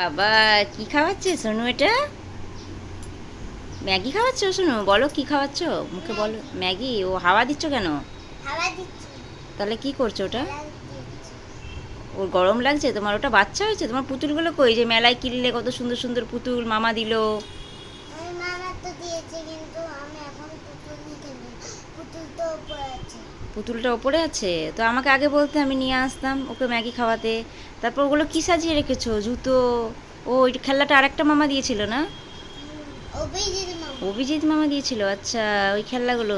বাবা কি খাওয়াচ্ছে? সোনু এটা? ম্যাগি খাওয়াচ্ছ সোনু? বলো কি খাওয়াচ্ছ? মুখে বলো। ম্যাগি? ও হাওয়া দিচ্ছ কেন? তাহলে কি করছ ওটা? ওর গরম লাগছে? তোমার ওটা বাচ্চা হয়েছে? তোমার পুতুলগুলো কই যে মেলায় কিনলে কত সুন্দর সুন্দর পুতুল মামা দিলো? ওই মামা তো দিয়েছে কিন্তু আমি এখন পুতুল নিতে পুতুল তো আছে। পুতুলটা ওপরে আছে তো আমাকে আগে বলতে আমি নিয়ে আসতাম ওকে ম্যাগি খাওয়াতে। তারপর ওগুলো কী সাজিয়ে রেখেছো? জুতো? ও ওই খেলনাটা আরেকটা মামা দিয়েছিল না? অভিজিৎ মামা। দিয়েছিল আচ্ছা ওই খেলনাগুলো।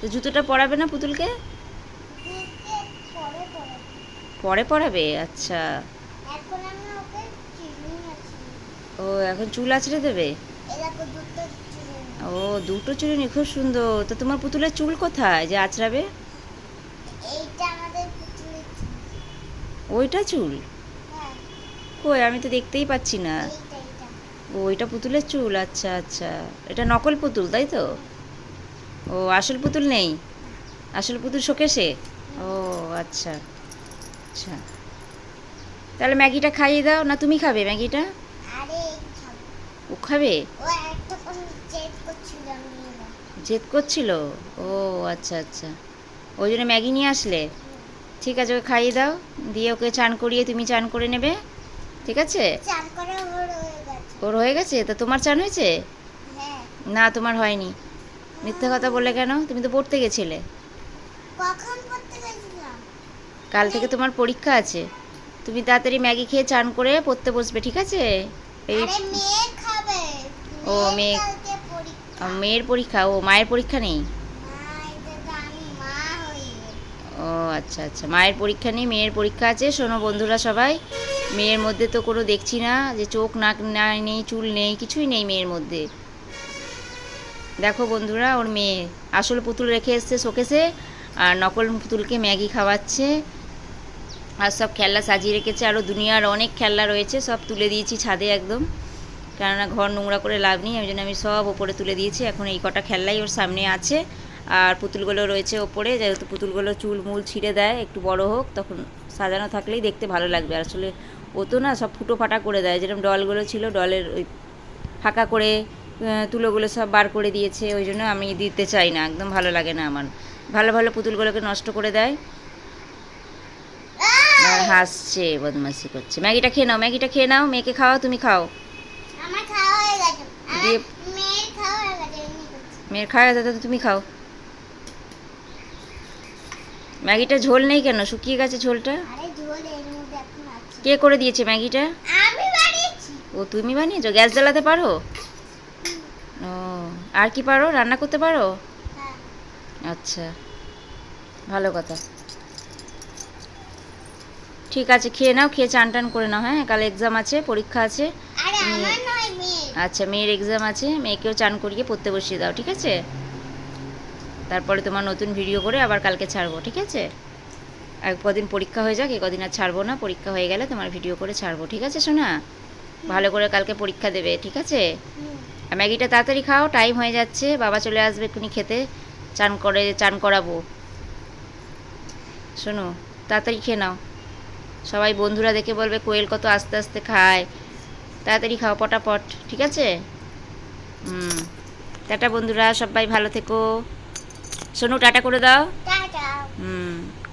তো জুতোটা পরাবে না পুতুলকে? পরে পরে পরে পরাবে? আচ্ছা। ও এখন চুল আছড়ে দেবে? ও দুটো চুলনি খুব সুন্দর। তো তোমার পুতুলের চুল কোথায়? যে আঁচড়াবে এইটা আমাদের পুতুলের চিনি ওইটা চুল? হ্যাঁ। কই আমি তো দেখতেই পাচ্ছি না। ও ওইটা পুতুলের চুল আচ্ছা আচ্ছা। এটা নকল পুতুল তাই তো? ও আসল পুতুল নেই? আসল পুতুল শোকেশে? ও আচ্ছা আচ্ছা। তাহলে ম্যাগিটা খাইয়ে দাও না তুমি খাবে ম্যাগিটা? ও খাবে। জেদ করছিল? ও আচ্ছা আচ্ছা। ওই জন্য ম্যাগি নিয়ে আসলে? ঠিক আছে ওকে খাইয়ে দাও। দিয়ে ওকে চান করিয়ে তুমি চান করে নেবে। ঠিক আছে? ওর হয়ে গেছে। তা তোমার চান হয়েছে? হ্যাঁ। না তোমার হয়নি। মিথ্যে কথা বললে কেন? তুমি তো পড়তে গেছিলে। কাল থেকে তোমার পরীক্ষা আছে। তুমি তাড়াতাড়ি ম্যাগি খেয়ে চান করে পড়তে বসবে ঠিক আছে? এই ও, মেয়ে- মেয়ের পরীক্ষা? ও মায়ের পরীক্ষা নেই না এটা তো আমি মা হই ও আচ্ছা আচ্ছা। মায়ের পরীক্ষা নেই, মেয়ের পরীক্ষা আছে। শোনো বন্ধুরা সবাই, মেয়ের মধ্যে তো কোনো দেখছি না যে চোখ নাক না নেই, চুল নেই, কিছুই নেই মেয়ের মধ্যে। দেখো বন্ধুরা, ওর মেয়ে আসল পুতুল রেখে এসছে শোকেসে, আর নকল পুতুলকে ম্যাগি খাওয়াচ্ছে। আর সব খেলনা সাজিয়ে রেখেছে আরও দুনিয়ার অনেক খেলনা রয়েছে, সব তুলে দিয়েছি ছাদে একদম। কেননা ঘর নোংরা করে লাভ নেই, ওই জন্য আমি সব ওপরে তুলে দিয়েছি। এখন এই কটা খেললাই ওর সামনে আছে। আর পুতুলগুলো রয়েছে ওপরে যেহেতু পুতুলগুলো চুল মুল ছিঁড়ে দেয় একটু বড় হোক তখন সাজানো থাকলেই দেখতে ভালো লাগবে। আসলে ও তো না সব ফুটো ফাটা করে দেয় যেরকম ডলগুলো ছিল ডলের ওই ফাঁকা করে তুলোগুলো সব বার করে দিয়েছে ওই জন্য আমি দিতে চাই না একদম ভালো লাগে না আমার। ভালো ভালো পুতুলগুলোকে নষ্ট করে দেয়। আর হাসছে বদমাসি করছে। ম্যাগিটা খেয়ে নাও ম্যাগিটা খেয়ে নাও মেয়েকে খাও তুমি খাও। দিয়ে- মেয়ের খাওয়া তুমি খাও। ম্যাগিটা ঝোল নেই কেন? শুকিয়ে গেছে ঝোলটা? কে করে দিয়েছে ম্যাগিটা? ও তুমি বানিয়েছো? গ্যাস জ্বালাতে পারো? ও আর কি পারো? রান্না করতে পারো? হ্যাঁ। আচ্ছা ভালো কথা। ঠিক আছে খেয়ে নাও খেয়ে চান টান করে নাও হ্যাঁ? কাল এক্সাম আছে পরীক্ষা আছে। আচ্ছা মেয়ের এক্সাম আছে মেয়েকেও চান করিয়ে পড়তে বসিয়ে দাও ঠিক আছে? তারপরে তোমার নতুন ভিডিও করে আবার কালকে ছাড়বো, ঠিক আছে? আর কদিন পরীক্ষা হয়ে যাক এ কদিন আর ছাড়বো না, পরীক্ষা হয়ে গেলে তোমার ভিডিও করে ছাড়বো, ঠিক আছে শোনা ভালো করে কালকে পরীক্ষা দেবে, ঠিক আছে? আর ম্যাগিটা তাড়াতাড়ি খাও টাইম হয়ে যাচ্ছে, বাবা চলে আসবে এক্ষুনি খেতে, চান করে, চান করাবো। শোনো, তাড়াতাড়ি খেয়ে নাও। সবাই বন্ধুরা দেখে বলবে, কোয়েল কত আস্তে আস্তে খায়। তাড়াতাড়ি খাও, পটাপট, ঠিক আছে? হুম, টাটা বন্ধুরা, সবাই ভালো থেকো। শোনো টাটা করে দাও।